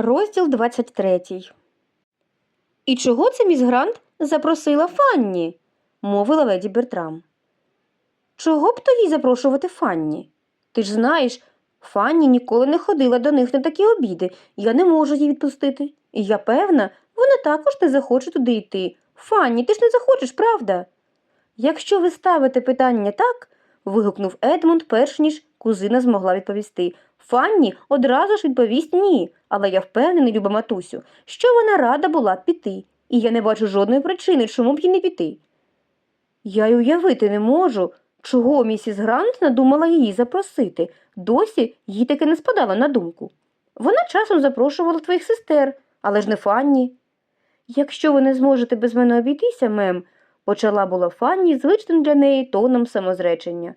Розділ 23. І чого це міс Грант запросила Фанні? мовила леді Бертрам. Чого б то їй запрошувати Фанні? Ти ж знаєш, Фанні ніколи не ходила до них на такі обіди, я не можу її відпустити. І я певна, вона також не захоче туди йти. Фанні, ти ж не захочеш, правда? Якщо ви ставите питання так, вигукнув Едмунд, перш ніж кузина змогла відповісти. Фанні одразу ж відповість ні, але я впевнений, люба матусю, що вона рада була б піти, і я не бачу жодної причини, чому б їй не піти. Я й уявити не можу, чого місіс Грант надумала її запросити. Досі їй таки не спадало на думку. Вона часом запрошувала твоїх сестер, але ж не Фанні. Якщо ви не зможете без мене обійтися, мем, почала була Фанні звичним для неї тоном самозречення.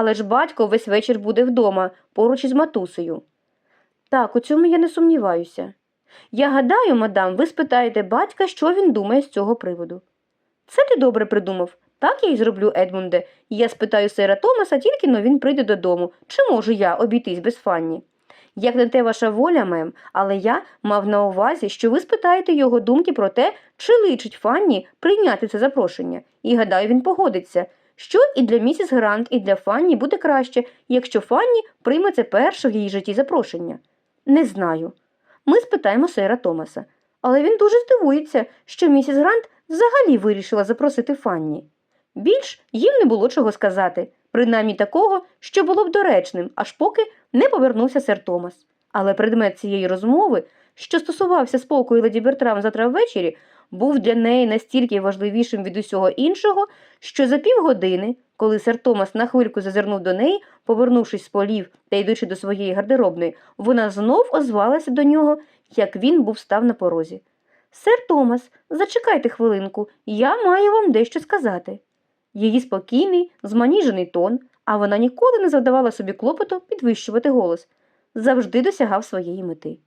Але ж батько весь вечір буде вдома, поруч із матусею. Так, у цьому я не сумніваюся. Я гадаю, мадам, ви спитаєте батька, що він думає з цього приводу. Це ти добре придумав. Так я й зроблю, Едмунде. Я спитаю сера Томаса, тільки но він прийде додому. Чи можу я обійтись без Фанні? Як не те ваша воля, мем, але я мав на увазі, що ви спитаєте його думки про те, чи личить Фанні прийняти це запрошення. І гадаю, він погодиться, що і для місіс Грант, і для Фанні буде краще, якщо Фанні прийме це перше в її житті запрошення. Не знаю. Ми спитаємо сера Томаса. Але він дуже здивується, що місіс Грант взагалі вирішила запросити Фанні. Більш їм не було чого сказати, принаймні такого, що було б доречним, аж поки не повернувся сер Томас. Але предмет цієї розмови, що стосувався спокою леді Бертрам завтра ввечері, був для неї настільки важливішим від усього іншого, що за півгодини, коли сер Томас на хвильку зазирнув до неї, повернувшись з полів та йдучи до своєї гардеробної, вона знов озвалася до нього, як він був став на порозі. Сер Томас, зачекайте хвилинку, я маю вам дещо сказати. Її спокійний, зманіжений тон, а вона ніколи не завдавала собі клопоту підвищувати голос, завжди досягав своєї мети.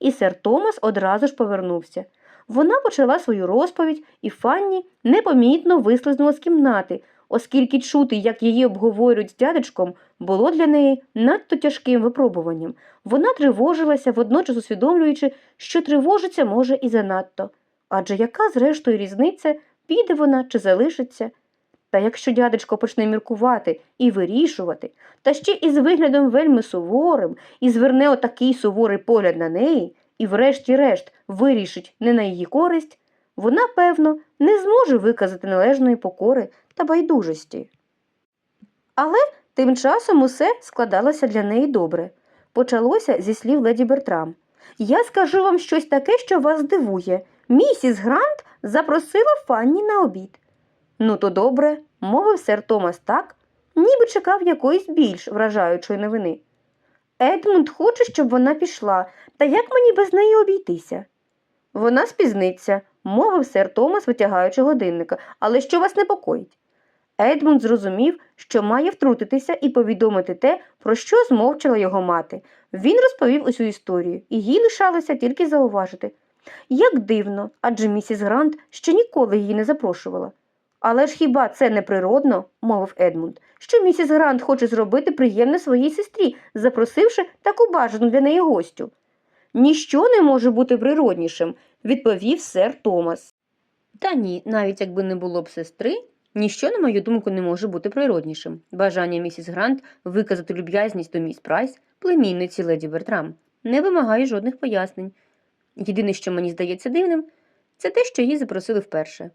І сер Томас одразу ж повернувся. Вона почала свою розповідь, і Фанні непомітно вислизнула з кімнати, оскільки чути, як її обговорюють з дядечком, було для неї надто тяжким випробуванням. Вона тривожилася, водночас усвідомлюючи, що тривожиться може і занадто. Адже яка, зрештою, різниця, піде вона чи залишиться? Та якщо дядечко почне міркувати і вирішувати, та ще із виглядом вельми суворим, і зверне отакий суворий погляд на неї, і врешті-решт вирішить не на її користь, вона, певно, не зможе виказати належної покори та байдужості. Але тим часом усе складалося для неї добре. Почалося зі слів леді Бертрам. Я скажу вам щось таке, що вас здивує. Місіс Грант запросила Фанні на обід. Ну, то добре, мовив сер Томас так, ніби чекав якоїсь більш вражаючої новини. Едмунд хоче, щоб вона пішла, та як мені без неї обійтися? Вона спізниться, мовив сер Томас, витягаючи годинника, але що вас непокоїть? Едмунд зрозумів, що має втрутитися і повідомити те, про що змовчала його мати. Він розповів усю історію, і їй лишалося тільки зауважити. Як дивно, адже місіс Грант ще ніколи її не запрошувала. Але ж хіба це не природно, мовив Едмунд, що місіс Грант хоче зробити приємне своїй сестрі, запросивши таку бажану для неї гостю. Ніщо не може бути природнішим, відповів сер Томас. Та ні, навіть якби не було б сестри, ніщо, на мою думку, не може бути природнішим. Бажання місіс Грант виказати люб'язність до міс Прайс, племінниці леді Бертрам, не вимагає жодних пояснень. Єдине, що мені здається дивним, це те, що її запросили вперше.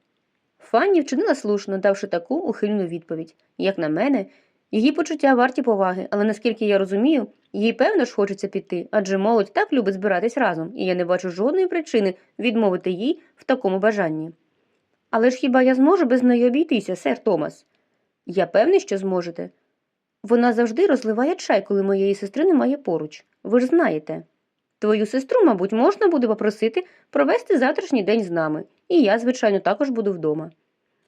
Фанні вчинила слушно, давши таку ухильну відповідь. Як на мене, її почуття варті поваги, але наскільки я розумію, їй певно ж хочеться піти, адже молодь так любить збиратись разом, і я не бачу жодної причини відмовити їй в такому бажанні. Але ж хіба я зможу без неї обійтися, сер Томас? Я певний, що зможете. Вона завжди розливає чай, коли моєї сестри немає поруч. Ви ж знаєте. Твою сестру, мабуть, можна буде попросити провести завтрашній день з нами, і я, звичайно, також буду вдома.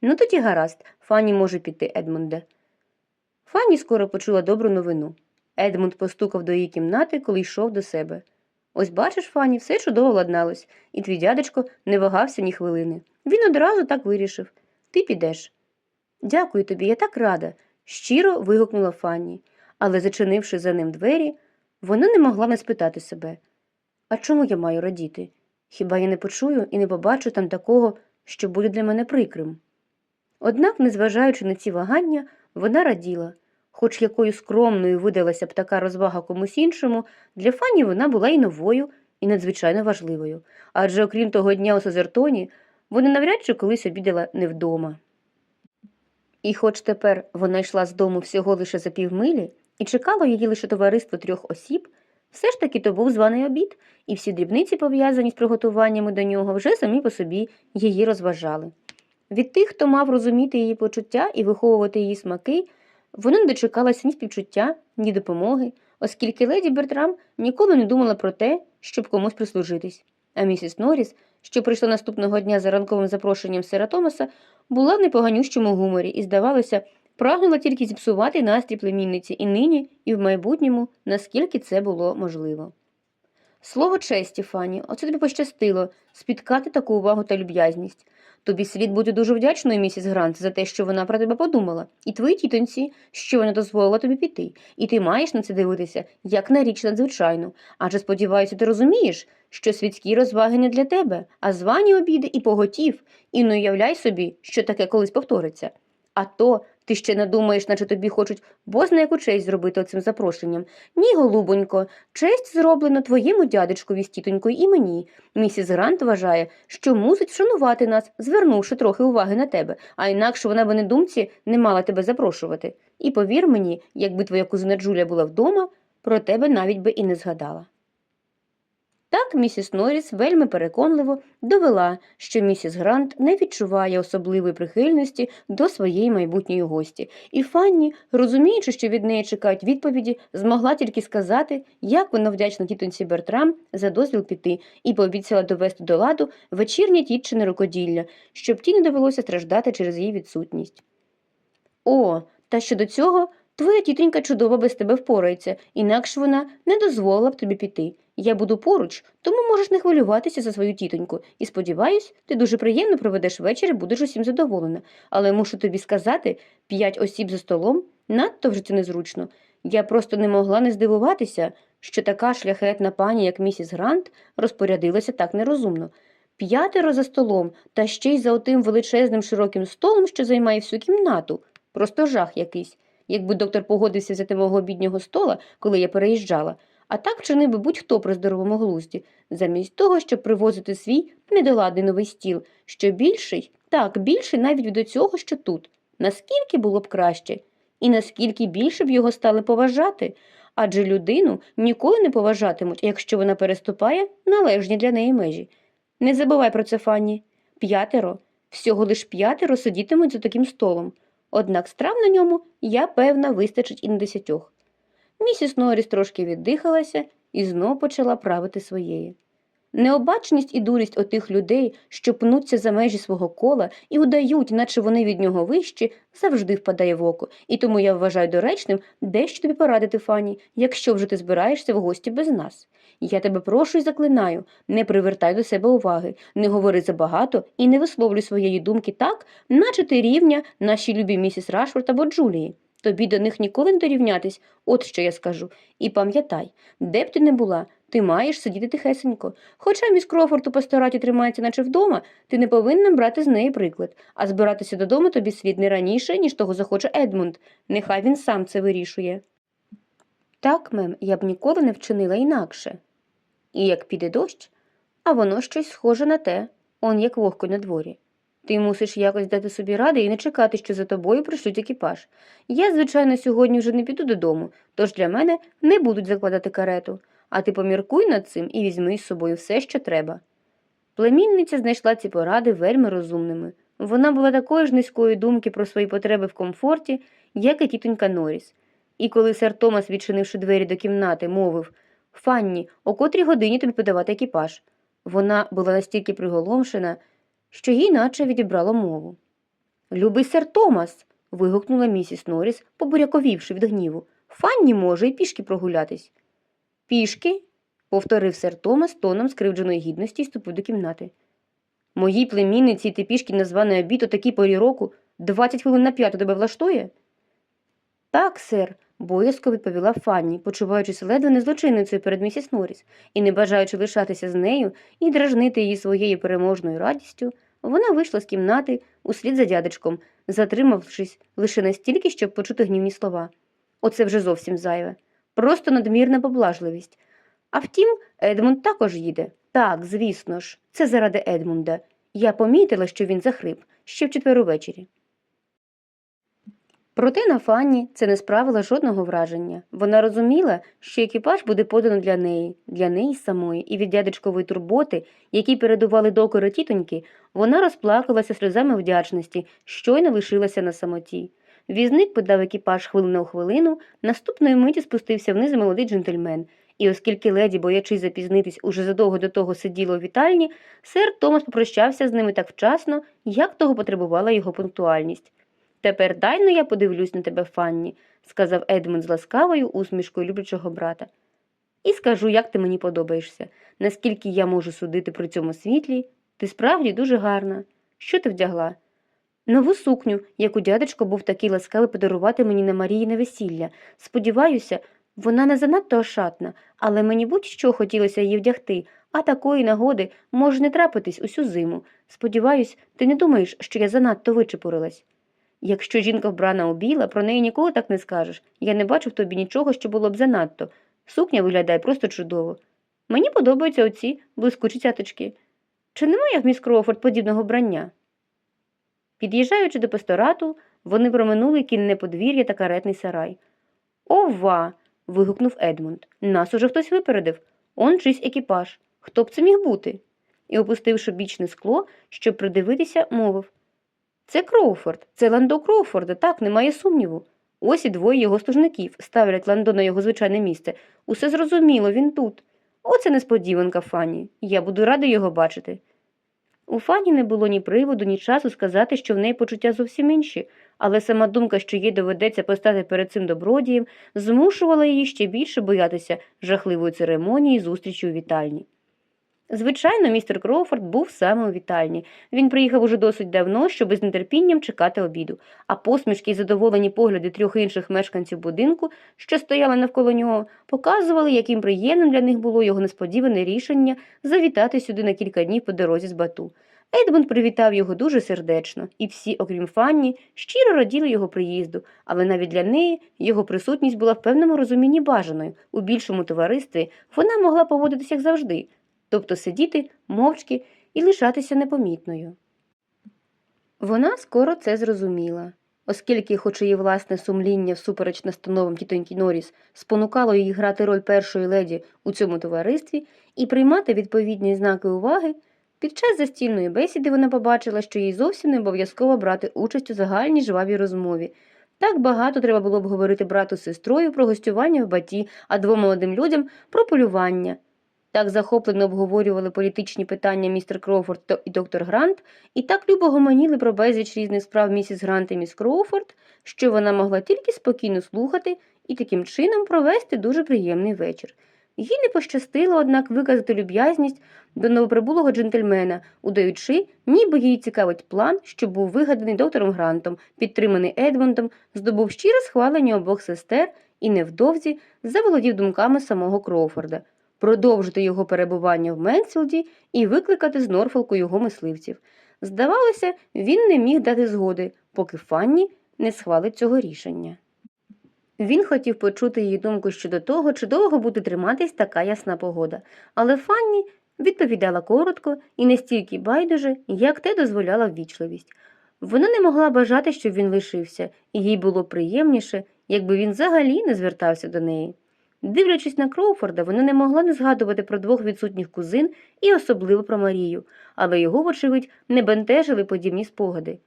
Ну тоді гаразд, Фанні може піти, Едмунде. Фанні скоро почула добру новину. Едмунд постукав до її кімнати, коли йшов до себе. Ось бачиш, Фанні, все чудово ладналось, і твій дядечко не вагався ні хвилини. Він одразу так вирішив ти підеш. Дякую тобі, я так рада, щиро вигукнула Фанні, але, зачинивши за ним двері, вона не могла не спитати себе А чому я маю радіти? Хіба я не почую і не побачу там такого, що буде для мене прикрим? Однак, незважаючи на ці вагання, вона раділа. Хоч якою скромною видалася б така розвага комусь іншому, для Фанні вона була і новою, і надзвичайно важливою. Адже окрім того дня у Сазертоні, вона навряд чи колись обідала не вдома. І хоч тепер вона йшла з дому всього лише за півмилі і чекало її лише товариство трьох осіб, все ж таки то був званий обід, і всі дрібниці, пов'язані з приготуваннями до нього, вже самі по собі її розважали. Від тих, хто мав розуміти її почуття і виховувати її смаки, вона не дочекалася ні співчуття, ні допомоги, оскільки леді Бертрам ніколи не думала про те, щоб комусь прислужитись. А місіс Норріс, що прийшла наступного дня за ранковим запрошенням сера Томаса, була в непоганющому гуморі і, здавалося, прагнула тільки зіпсувати настрій племінниці і нині, і в майбутньому, наскільки це було можливо. Слово честі, Фані, оце тобі пощастило спіткати таку увагу та люб'язність. Тобі слід бути дуже вдячною, місіс Грант, за те, що вона про тебе подумала, і твоїй тітонці, що вона дозволила тобі піти, і ти маєш на це дивитися, як на річ надзвичайну. Адже сподіваюся, ти розумієш, що світські розваги не для тебе, а звані обіди і поготів, і не уявляй собі, що таке колись повториться. А то ти ще не думаєш, наче тобі хочуть бозна яку честь зробити оцим запрошенням. Ні, голубонько, честь зроблена твоєму дядечкові з тітонькою і мені. Місіс Грант вважає, що мусить вшанувати нас, звернувши трохи уваги на тебе, а інакше вона би не думці не мала тебе запрошувати. І повір мені, якби твоя кузина Джуля була вдома, про тебе навіть би і не згадала. Так місіс Норріс вельми переконливо довела, що місіс Грант не відчуває особливої прихильності до своєї майбутньої гості, і Фанні, розуміючи, що від неї чекають відповіді, змогла тільки сказати, як вона вдячна тітоньці Бертрам за дозвіл піти, і пообіцяла довести до ладу вечірнє тітчине рукоділля, щоб ті не довелося страждати через її відсутність. О, та щодо цього, твоя тітонька чудово без тебе впорається, інакше вона не дозволила б тобі піти. Я буду поруч, тому можеш не хвилюватися за свою тітоньку, і сподіваюсь, ти дуже приємно проведеш вечір і будеш усім задоволена. Але мушу тобі сказати, п'ять осіб за столом надто вже це незручно. Я просто не могла не здивуватися, що така шляхетна пані, як місіс Грант, розпорядилася так нерозумно. П'ятеро за столом, та ще й за отим величезним широким столом, що займає всю кімнату. Просто жах якийсь. Якби доктор погодився взяти мого біднього стола, коли я переїжджала, а так вчинив би будь-хто при здоровому глузді, замість того, щоб привозити свій недоладний новий стіл, що більший, так, більший навіть від цього, що тут. Наскільки було б краще, і наскільки більше б його стали поважати, адже людину ніколи не поважатимуть, якщо вона переступає належні для неї межі. Не забувай про це, Фанні. П'ятеро, всього лиш п'ятеро сидітимуть за таким столом. Однак страв на ньому, я певна, вистачить і на десятьох. Місіс Норріс трошки віддихалася і знов почала правити своєї. Необачність і дурість отих людей, що пнуться за межі свого кола і удають, наче вони від нього вищі, завжди впадає в око, і тому я вважаю доречним дещо тобі порадити, Фані, якщо вже ти збираєшся в гості без нас. Я тебе прошу і заклинаю, не привертай до себе уваги, не говори забагато і не висловлюй своєї думки так, наче ти рівня нашій любі місіс Рашфорд або Джулії. Тобі до них ніколи не дорівнятись, от що я скажу. І пам'ятай, де б ти не була, ти маєш сидіти тихесенько. Хоча міс Крофорд у пастораті тримається, наче вдома, ти не повинна брати з неї приклад, а збиратися додому тобі слід не раніше, ніж того захоче Едмунд. Нехай він сам це вирішує. Так, мем, я б ніколи не вчинила інакше. І як піде дощ, а воно щось схоже на те, он як вогко на дворі. Ти мусиш якось дати собі ради і не чекати, що за тобою пришлють екіпаж. Я, звичайно, сьогодні вже не піду додому, тож для мене не будуть закладати карету, а ти поміркуй над цим і візьми з собою все, що треба. Племінниця знайшла ці поради вельми розумними. Вона була такої ж низької думки про свої потреби в комфорті, як і тітонька Норріс. І коли сер Томас, відчинивши двері до кімнати, мовив Фанні, о котрій годині тобі подавати екіпаж. Вона була настільки приголомшена, що їй наче відібрало мову. Любий сер Томас. вигукнула місіс Норріс, побуряковівши від гніву. Фанні може і пішки прогулятись. Пішки? повторив сер Томас тоном скривдженої гідності і ступив до кімнати. Моїй племінниці йти пішки на званий обід о такій порі року двадцять хвилин на п'яту тебе влаштує? Так, сер, боязко відповіла Фанні, почуваючись ледве не злочинницею перед місіс Норріс, і не бажаючи лишатися з нею і дражнити її своєю переможною радістю, вона вийшла з кімнати услід за дядечком, затримавшись лише настільки, щоб почути гнівні слова. Оце вже зовсім зайве. Просто надмірна поблажливість. А втім, Едмунд також їде. Так, звісно ж, це заради Едмунда. Я помітила, що він захрип ще в четвер увечері. Проте на Фанні це не справило жодного враження. Вона розуміла, що екіпаж буде подано для неї, для неї самої, і від дядечкової турботи, які передували докори тітоньки, вона розплакалася сльозами вдячності, щойно лишилася на самоті. Візник подав екіпаж хвилину у хвилину, наступної миті спустився вниз молодий джентльмен, і оскільки леді, боячись запізнитись, уже задовго до того сиділа у вітальні, сер Томас попрощався з ними так вчасно, як того потребувала його пунктуальність. Тепер дай ну я подивлюсь на тебе, Фанні, сказав Едмунд з ласкавою усмішкою люблячого брата. І скажу, як ти мені подобаєшся. Наскільки я можу судити при цьому світлі, ти справді дуже гарна. Що ти вдягла? Нову сукню, яку дядечко був такий ласкавий подарувати мені на Марії весілля. Сподіваюся, вона не занадто ошатна, але мені будь-що хотілося її вдягти, а такої нагоди може не трапитись усю зиму. Сподіваюсь, ти не думаєш, що я занадто вичепурилась. Якщо жінка вбрана у біла, про неї ніколи так не скажеш. Я не бачу в тобі нічого, що було б занадто. Сукня виглядає просто чудово. Мені подобаються оці блискучі цяточки. Чи немає в міс Кроуфорд подібного вбрання? Під'їжджаючи до пасторату, вони проминули кінне подвір'я та каретний сарай. Ова. вигукнув Едмунд. Нас уже хтось випередив. Он чийсь екіпаж. Хто б це міг бути? І, опустивши бічне скло, щоб придивитися, мовив Це Кроуфорд, це Ландо Кроуфорда, так, немає сумніву. Ось і двоє його служників ставлять Ландо на його звичайне місце. Усе зрозуміло, він тут. Оце несподіванка, Фанні. Я буду радий його бачити. У Фані не було ні приводу, ні часу сказати, що в неї почуття зовсім інші, але сама думка, що їй доведеться постати перед цим добродієм, змушувала її ще більше боятися жахливої церемонії зустрічі у вітальні. Звичайно, містер Кроуфорд був саме у вітальні. Він приїхав уже досить давно, щоб з нетерпінням чекати обіду, а посмішки і задоволені погляди трьох інших мешканців будинку, що стояли навколо нього, показували, яким приємним для них було його несподіване рішення завітати сюди на кілька днів по дорозі з бату. Едмунд привітав його дуже сердечно, і всі, окрім Фанні, щиро раділи його приїзду, але навіть для неї його присутність була в певному розумінні бажаною. У більшому товаристві вона могла поводитися як завжди, тобто сидіти мовчки і лишатися непомітною. Вона скоро це зрозуміла, оскільки, хоч її власне сумління всупереч настановам тітоньки Норріс спонукало її грати роль першої леді у цьому товаристві і приймати відповідні знаки уваги, під час застільної бесіди вона побачила, що їй зовсім не обов'язково брати участь у загальній жвавій розмові. Так багато треба було б говорити брату з сестрою про гостювання в баті, а двом молодим людям про полювання. Так захоплено обговорювали політичні питання містер Кроуфорд і доктор Грант, і так любо гомоніли про безліч різних справ місіс Грант і міс Кроуфорд, що вона могла тільки спокійно слухати і таким чином провести дуже приємний вечір. Їй не пощастило, однак, виказати люб'язність до новоприбулого джентльмена, удаючи, ніби її цікавить план, що був вигаданий доктором Грантом, підтриманий Едмондом, здобув щире схвалення обох сестер і невдовзі заволодів думками самого Кроуфорда продовжити його перебування в Менсфілді і викликати з Норфолку його мисливців. Здавалося, він не міг дати згоди, поки Фанні не схвалить цього рішення. Він хотів почути її думку щодо того, чи довго буде триматись така ясна погода, але Фанні відповідала коротко і не стільки байдуже, як те дозволяла ввічливість. Вона не могла бажати, щоб він лишився, і їй було приємніше, якби він взагалі не звертався до неї. Дивлячись на Кроуфорда, вона не могла не згадувати про двох відсутніх кузин і особливо про Марію, але його, вочевидь, не бентежили подібні спогади.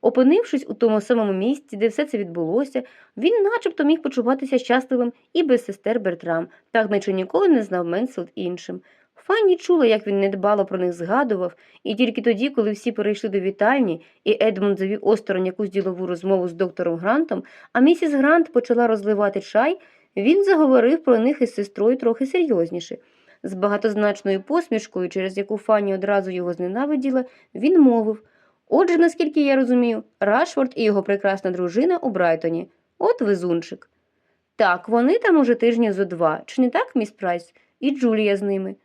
Опинившись у тому самому місці, де все це відбулося, він начебто міг почуватися щасливим і без сестер Бертрам, так наче ніколи не знав Менсфілд іншим. Фанні чула, як він недбало про них згадував, і тільки тоді, коли всі перейшли до вітальні, і Едмунд завів осторонь якусь ділову розмову з доктором Грантом, а місіс Грант почала розливати чай, він заговорив про них із сестрою трохи серйозніше. З багатозначною посмішкою, через яку Фанні одразу його зненавиділа, він мовив Отже, наскільки я розумію, Рашфорд і його прекрасна дружина у Брайтоні. От везунчик. Так, вони там уже тижня зо два. Чи не так, міс Прайс? І Джулія з ними.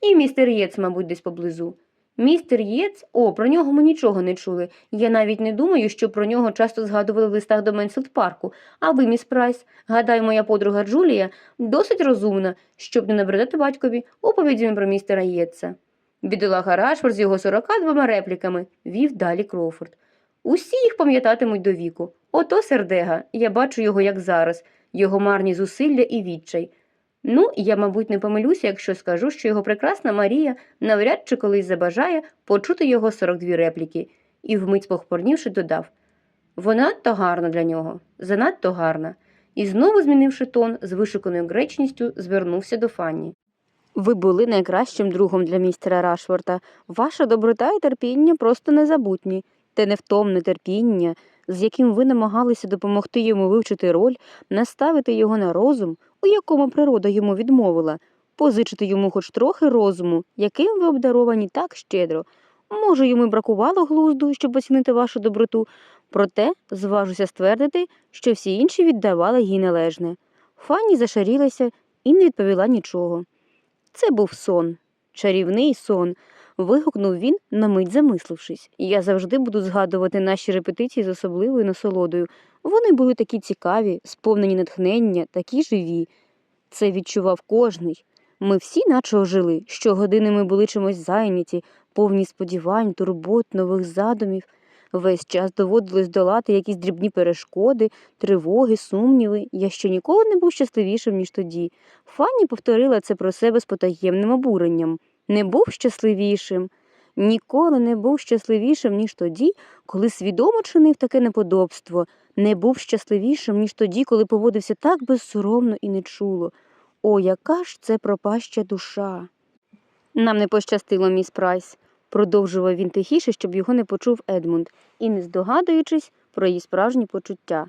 І містер Єц, мабуть, десь поблизу. Містер Єц? О, про нього ми нічого не чули. Я навіть не думаю, що про нього часто згадували в листах до Менсфілд парку. А ви, міс Прайс, гадаю, моя подруга Джулія досить розумна, щоб не набридати батькові оповідями про містера Єтса. Бідолага Рашфорд з його 42 репліками, вів далі Кроуфорд. Усі їх пам'ятатимуть до віку. Ото сердега, я бачу його як зараз, його марні зусилля і відчай. Ну, я, мабуть, не помилюся, якщо скажу, що його прекрасна Марія навряд чи колись забажає почути його 42 репліки, і вмить похмурнівши, додав вона то гарна для нього, занадто гарна. І знову, змінивши тон, з вишуканою гречністю, звернувся до Фанні. Ви були найкращим другом для містера Рашфорта. Ваша доброта і терпіння просто незабутні. Те невтомне терпіння, з яким ви намагалися допомогти йому вивчити роль, наставити його на розум, у якому природа йому відмовила, позичити йому хоч трохи розуму, яким ви обдаровані так щедро. Може, йому й бракувало глузду, щоб оцінити вашу доброту, проте зважуся ствердити, що всі інші віддавали їй належне. Фанні зашарілася і не відповіла нічого. Це був сон, чарівний сон. Вигукнув він, на мить замислившись. Я завжди буду згадувати наші репетиції з особливою насолодою. Вони були такі цікаві, сповнені натхнення, такі живі. Це відчував кожний. Ми всі наче ожили, щогодини ми були чимось зайняті, повні сподівань, турбот, нових задумів. Весь час доводилось долати якісь дрібні перешкоди, тривоги, сумніви. Я ще ніколи не був щасливішим, ніж тоді. Фанні повторила це про себе з потаємним обуренням. Не був щасливішим. Ніколи не був щасливішим, ніж тоді, коли свідомо чинив таке неподобство, не був щасливішим, ніж тоді, коли поводився так безсоромно і нечуло. О, яка ж це пропаща душа. Нам не пощастило, міс Прайс, продовжував він тихіше, щоб його не почув Едмунд, і не здогадуючись про її справжні почуття.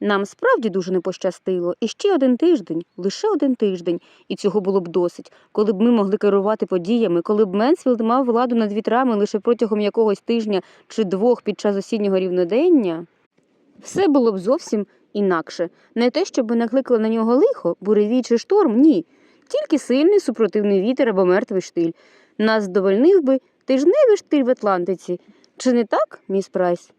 Нам справді дуже не пощастило, і ще один тиждень, лише один тиждень, і цього було б досить, коли б ми могли керувати подіями, коли б Менсфілд мав владу над вітрами лише протягом якогось тижня чи двох під час осіннього рівнодення. Все було б зовсім інакше. Не те, щоб ми накликали на нього лихо, буревій чи шторм, ні. Тільки сильний супротивний вітер або мертвий штиль. Нас здовольнив би тижневий штиль в Атлантиці. Чи не так, міс Прайс?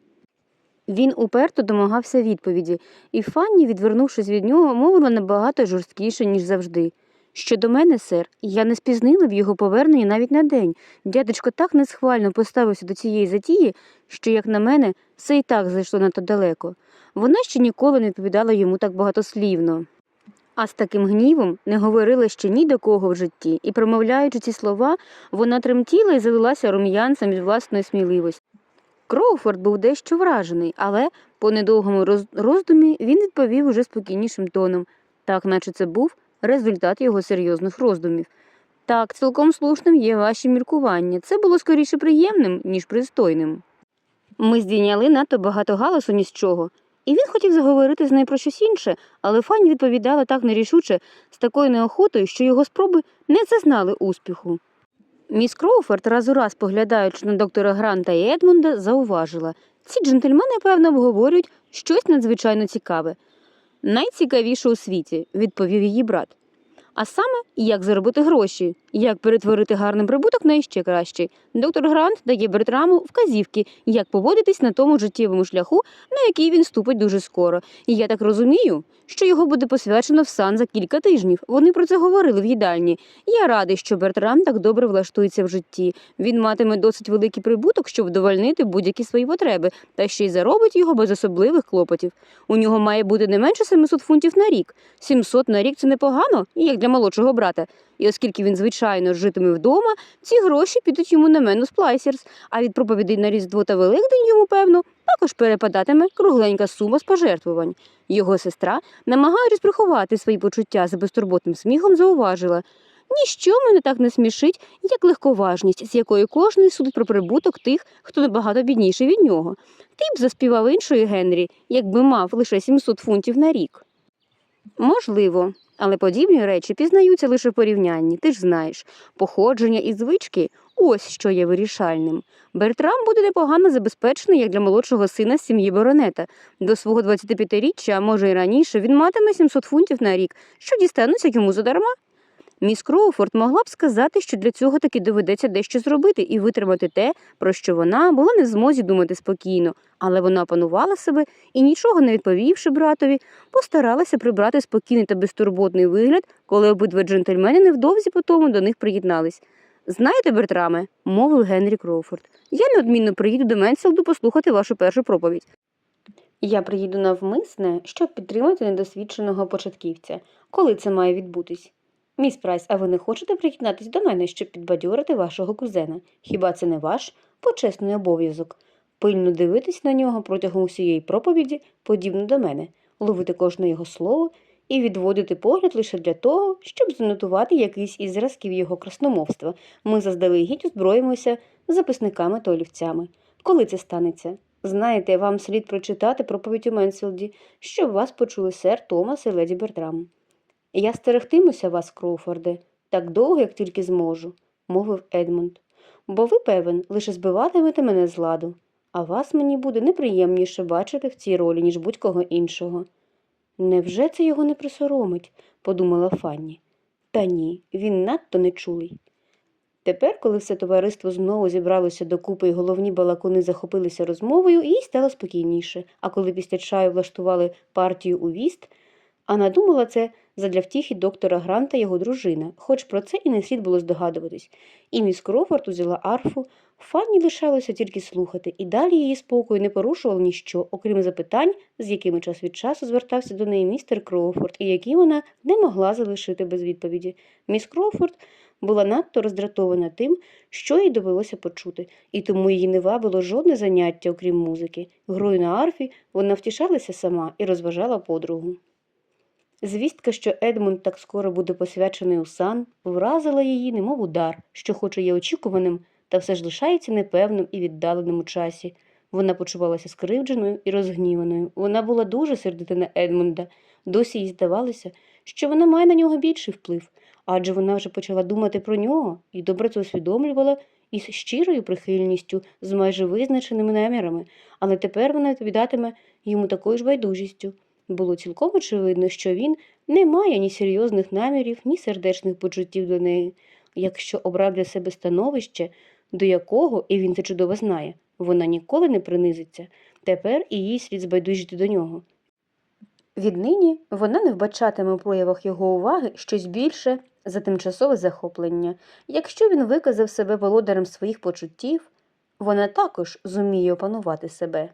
Він уперто домагався відповіді, і Фанні, відвернувшись від нього, мовила набагато жорсткіше, ніж завжди. Щодо мене, сер, я не спізнила б його повернення навіть на день. Дядечко так несхвально поставився до цієї затії, що, як на мене, все і так зайшло надто далеко. Вона ще ніколи не відповідала йому так багатослівно. А з таким гнівом не говорила ще ні до кого в житті, і, промовляючи ці слова, вона тремтіла і залилася рум'янцем від власної сміливості. Кроуфорд був дещо вражений, але по недовгому роз- роздумі він відповів уже спокійнішим тоном, так наче це був результат його серйозних роздумів. Так, цілком слушним є ваші міркування. Це було скоріше приємним, ніж пристойним. Ми здійняли надто багато галасу ні з чого, і він хотів заговорити з нею про щось інше, але Фанні відповідала так нерішуче, з такою неохотою, що його спроби не зазнали успіху. Міс Кроуфорд, раз у раз поглядаючи на доктора Гранта і Едмунда, зауважила ці джентльмени, певно, обговорюють щось надзвичайно цікаве. Найцікавіше у світі, відповів її брат. А саме, як заробити гроші, як перетворити гарний прибуток на іще кращий. Доктор Грант дає Бертраму вказівки, як поводитись на тому життєвому шляху, на який він ступить дуже скоро. І я так розумію, що його буде посвячено в сан за кілька тижнів. Вони про це говорили в їдальні. Я радий, що Бертрам так добре влаштується в житті. Він матиме досить великий прибуток, щоб вдовольнити будь-які свої потреби, та ще й заробить його без особливих клопотів. У нього має бути не менше 700 фунтів на рік. 700 на рік це непогано, як для молодшого брата. І оскільки він, звичайно, житиме вдома, ці гроші підуть йому на мену сплайсерс, а від проповідей на Різдво та Великдень йому, певно, також перепадатиме кругленька сума з пожертвувань. Його сестра, намагаючись приховати свої почуття за безтурботним сміхом, зауважила ніщо мене так не смішить, як легковажність, з якою кожний судить про прибуток тих, хто набагато бідніший від нього. Ти б заспівав іншої Генрі, якби мав лише 700 фунтів на рік. Можливо, Але подібні речі пізнаються лише в порівнянні, ти ж знаєш. Походження і звички ось що є вирішальним. Бертрам буде непогано забезпечений як для молодшого сина сім'ї баронета. До свого 25-річчя, а може й раніше, він матиме 700 фунтів на рік, що дістануться йому задарма. Міс Кроуфорд могла б сказати, що для цього таки доведеться дещо зробити і витримати те, про що вона була не в змозі думати спокійно, але вона опанувала себе і, нічого не відповівши братові, постаралася прибрати спокійний та безтурботний вигляд, коли обидва джентльмени невдовзі по тому до них приєднались. Знаєте, Бертраме, мовив Генрі Кроуфорд, я неодмінно приїду до Менселду послухати вашу першу проповідь. Я приїду навмисне, щоб підтримати недосвідченого початківця. Коли це має відбутись? Міс Прайс, а ви не хочете приєднатись до мене, щоб підбадьорити вашого кузена? Хіба це не ваш почесний обов'язок? Пильно дивитись на нього протягом усієї проповіді, подібно до мене, ловити кожне його слово і відводити погляд лише для того, щоб занотувати якийсь із зразків його красномовства. Ми заздалегідь озброїмося записниками та олівцями. Коли це станеться? Знаєте, вам слід прочитати проповідь у Менсфілді, щоб вас почули сер Томас і леді Бертрам. Я стерегтимуся вас, Кроуфорде, так довго, як тільки зможу, мовив Едмунд. Бо ви, певен, лише збиватимете мене з ладу, а вас мені буде неприємніше бачити в цій ролі, ніж будь-кого іншого. Невже це його не присоромить? подумала Фанні. Та ні, він надто нечулий. Тепер, коли все товариство знову зібралося докупи і головні балакуни захопилися розмовою, їй стало спокійніше, а коли після чаю влаштували партію у віст, а надумала це задля втіхи доктора Гранта його дружина, хоч про це і не слід було здогадуватись. І міс Крофорд узяла арфу, Фанні лишалося тільки слухати, і далі її спокою не порушувало ніщо, окрім запитань, з якими час від часу звертався до неї містер Кроуфорд, і які вона не могла залишити без відповіді. Міс Кроуфорд була надто роздратована тим, що їй довелося почути, і тому її не вабило жодне заняття, окрім музики. Грою на арфі вона втішалася сама і розважала подругу. Звістка, що Едмунд так скоро буде посвячений у сан, вразила її, немов удар, що хоч і є очікуваним, та все ж лишається непевним і віддаленим у часі. Вона почувалася скривдженою і розгніваною. Вона була дуже сердита на Едмунда. Досі їй здавалося, що вона має на нього більший вплив, адже вона вже почала думати про нього і добре це усвідомлювала із щирою прихильністю, з майже визначеними намірами, але тепер вона відповідатиме йому такою ж байдужістю. Було цілком очевидно, що він не має ні серйозних намірів, ні сердечних почуттів до неї, якщо обрав для себе становище, до якого, і він це чудово знає, вона ніколи не принизиться, тепер і їй слід збайдужити до нього. Віднині вона не вбачатиме у проявах його уваги щось більше за тимчасове захоплення. Якщо він виказав себе володарем своїх почуттів, вона також зуміє опанувати себе.